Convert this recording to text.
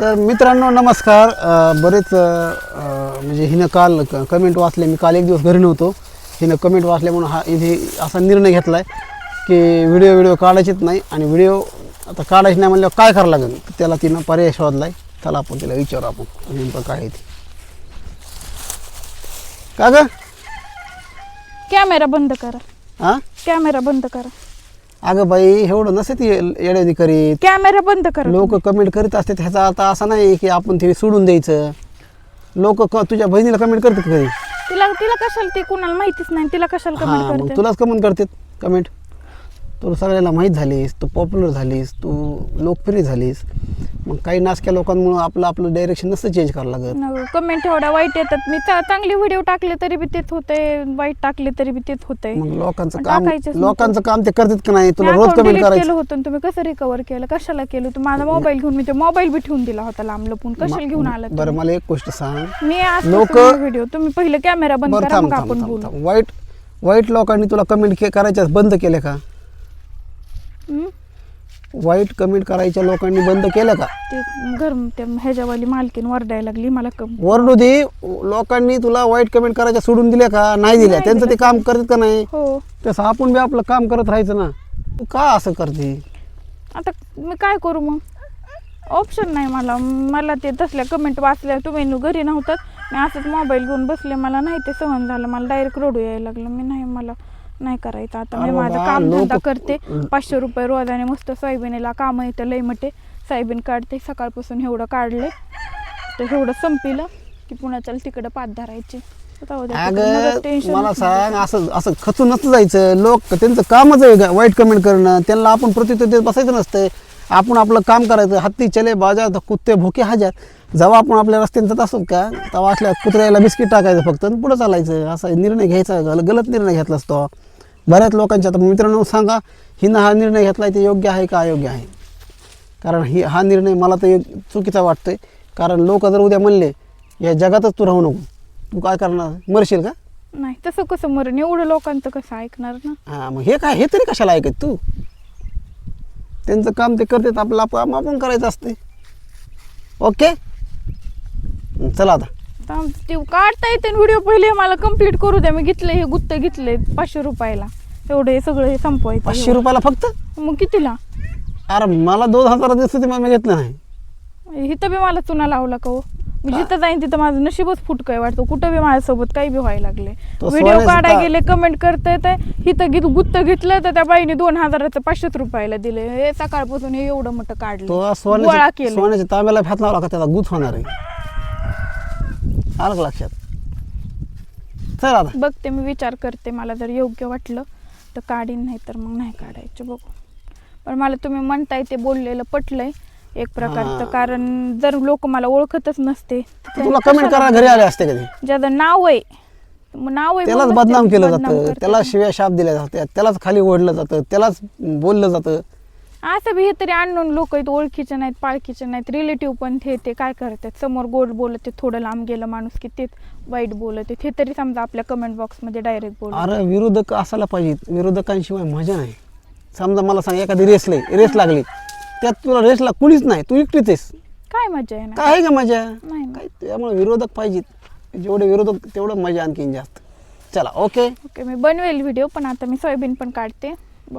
तर मित्रांनो नमस्कार. अ, बरेच अ, म्हणजे हिनं काल क- कमेंट वाचले. मी काल एक दिवस घरी नव्हतो. हिनं कमेंट वाचले म्हणून हा इथे असा निर्णय घेतला आहे की व्हिडिओ व्हिडिओ काढायचेच नाही आणि व्हिडिओ आता काढायचे नाही म्हणल्यावर काय करावं लागेल? तर त्याला तिनं पर्याय शोधला आहे त्याला आपण तिला विचारू आपण. नेमकं काय आहे ते. का ग? कॅमेरा बंद करा. हां कॅमेरा बंद करा. अगं बाई एवढं नसे ती येड्यादी करीत. कॅमेरा बंद करा लोक कमेंट करीत असतात ह्याचा अर्थ असा नाही की आपण ते सोडून द्यायचं. लोक तुझ्या बहिणीला कमेंट करतात कधी? तिला तिला कशाला ती कुणाला माहितीच नाही तिला कशाला हां कमेंट करते? तुलाच कमेंट करतात कमेंट तू सगळ्याला माहीत झालीस तू पॉप्युलर झालीस तू लोकप्रिय झालीस. मग काही नासक्या लोकांमुळं आपलं आपलं डायरेक्शन नसतं चेंज करावं लागत. कमेंट एवढ्या वाईट येतात. मी चा- चांगले व्हिडिओ टाकले तरी बी तेच होते वाईट टाकले तरी बी तेच होते मग लोकांचं काम टाकायचंच. लोकांचं काम ते करतात का नाही? तुला रोज कमेंट केलं करायचं. होतं आणि तुम्ही कसं रिकवर केलं? कशाला केलं तू माझा मोबाईल घेऊन मी ते मोबाईल बी ठेवून दिला होता लांब लपून. कशाला घेऊन आला बरं तुम्ही? मला एक गोष्ट सांग. मी आज लोक- व्हिडिओ तुम्ही पहिले कॅमेरा बंद बरं करा थांब मग थांब आपण थांब बोलू. थांब. वाईट वाईट लोकांनी तुला कमेंट करायच्या बंद केले का? हम्म? वाईट कमेंट करायच्या लोकांनी बंद केलं का? ते घर ह्याच्यावाली मालकीन वरडायला लागली मला कम वरडू दे. लोकांनी तुला वाईट कमेंट करायच्या सोडून दिल्या का? नाही दिल्या. नाही त्यांचं ते दिल्या. काम करत का नाही? हो. तसं आपण बी आपलं काम करत राहायचं ना. तू का असं करते? आता मी काय करू मग? ऑप्शन नाही मला. मला ते तसल्या कमेंट वाचल्या तुम्ही नु- घरी नव्हतात. मी असंच मोबाईल घेऊन बसले. मला नाही ते सहन झालं. मला डायरेक्ट रडू यायला लागलं. मी नाही मला नाही करायचं. आता मी अरे माझं बाबा, काम धंदा लोक- करते. पाचशे रुपये रोजाने मस्त सोयाबीनला काम येतं लय मटे सोयाबीन काढते सकाळपासून एवढं काढले तर एवढं संपिलं की पुन्हा चल तिकडं पात धरायचे. जाऊ द्या तिकडं, नका अगं tension मला नको सांग असं असं खचून नसतं जायचं. लोक त्यांचं कामच आहे गा- वाईट कमेंट करणं. त्यांना आपण प्रत्युत्तर देत बसायचं नसतंय. आपण आपलं काम करायचं. हत्ती चले बाजार कुत्ते भुके हजार जेव्हा आपण आपल्या रस्त्याने जात असतो का? तेव्हा असल्या कुत्र्याला बिस्किट टाकायचं फक्त आणि पुढं चालायचं. असा निर्णय घ्यायचा गल- गलत निर्णय घेतला असतो बऱ्याच लोकांच्या आता मित्रांनो सांगा हिनं हा निर्णय घेतला ते योग्य आहे का अयोग्य आहे? कारण ही हा निर्णय मला तर एक चुकीचा वाटतोय. कारण लोक जर उद्या म्हणले या जगातच तू राहू नको. तू काय करणार? मरशील का? नाही तसं कसं मरण एवढं लोकांचं कसं ऐकणार ना? हां मग हे काय हे तरी कशाला ऐकत तू? त्यांचं काम ते करतात आपलं आप- काम आपण करायचं असते ओके? चला आता. आता ते काढता येते व्हिडिओ पहिले. मला कंप्लीट करू द्या. मी घेतले हे गुत्त घेतले पाचशे रुपयाला. एवढे हे सगळं हे संपवायचं पाचशे रुपयाला फक्त? मग कितीला? अरे मला दोन हजार दिसत मग मी घेतलं नाही. इथं बी मला चुना लावला का हो? मी जिथं जाईन तिथं माझं नशीबच फुटकं आहे वाटतं. कुठं बी माझ्यासोबत काही बी व्हायला लागले. तो व्हिडिओ सोन्याचा काढाय ता- गेले कमेंट करता येते इथं घेत गुत्त घेतलं तर त्या बाईने दोन हजाराचं पाचशेच रुपयाला दिले. हे सकाळपासून हे एवढं मोठं तो काढलं गोळा सोन्याच्या केलं. सोन्याच्या तांब्याला फात लावला का त्याचा गुथ होणार आहे. आलं का लक्षात? चल आता. बघते मी विचार करते मला जर योग्य वाटलं. तर काढीन नाही तर मग नाही काढायचं बघू. पण मला तुम्ही म्हणताय ते बोललेलं पटलंय एक प्रकारचं. हा. कारण जर लोक मला ओळखतच नसते तुला कमेंट करायला घरी आले असते कधी? ज्याचं नाव आहे मग नाव आहे त्यालाच ते बदनाम केलं जातं. करतात. त्याला शिव्या शाप दिल्या जातात. त्यालाच खाली ओढलं जातं. त्यालाच बोललं जातं. असं बी हे तरी अननोन लोक आहेत ओळखीचे नाहीत पाळखीचे नाहीत. रिलेटिव्ह पण ते ते काय करतात? समोर गोड बोलत ते थोडं लांब गेलं माणूस की तेच वाईट बोलत. ते तरी समजा आपल्या कमेंट बॉक्समध्ये डायरेक्ट बोल अरे विरोधक असायला पाहिजेत. विरोधकांशिवाय मजा नाही. समजा मला सांग एखादी रेस लई रेस लागली. त्यात तुला रेसला कुणीच नाही. तू एकटीच आहेस. काय मजा आहे ना? काय आहे का मजा? नाही ना. काय त्यामुळे विरोधक पाहिजेत. जेवढे विरोधक तेवढं मजा आणखीन जास्त. चला ओके ओके मी बनवेल व्हिडिओ पण आता मी सोयाबीन पण काढते.